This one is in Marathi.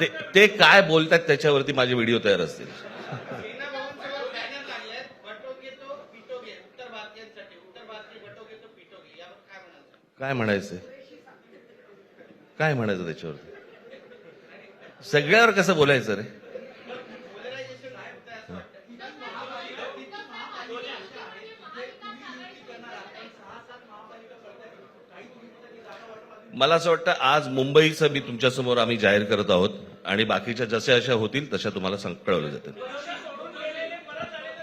ते ते काय बोलतात त्याच्यावरती माझे व्हिडिओ तयार असतील. काय म्हणायचं? काय म्हणायचं? त्याच्यावरती? सगळ्यावर कसं बोलायचं रे? मला असं वाटतं आज मुंबईचं मी तुमच्यासमोर आम्ही जाहीर करत आहोत आणि बाकीच्या जशा अशा होतील तशा तुम्हाला सांग- कळवलं जातं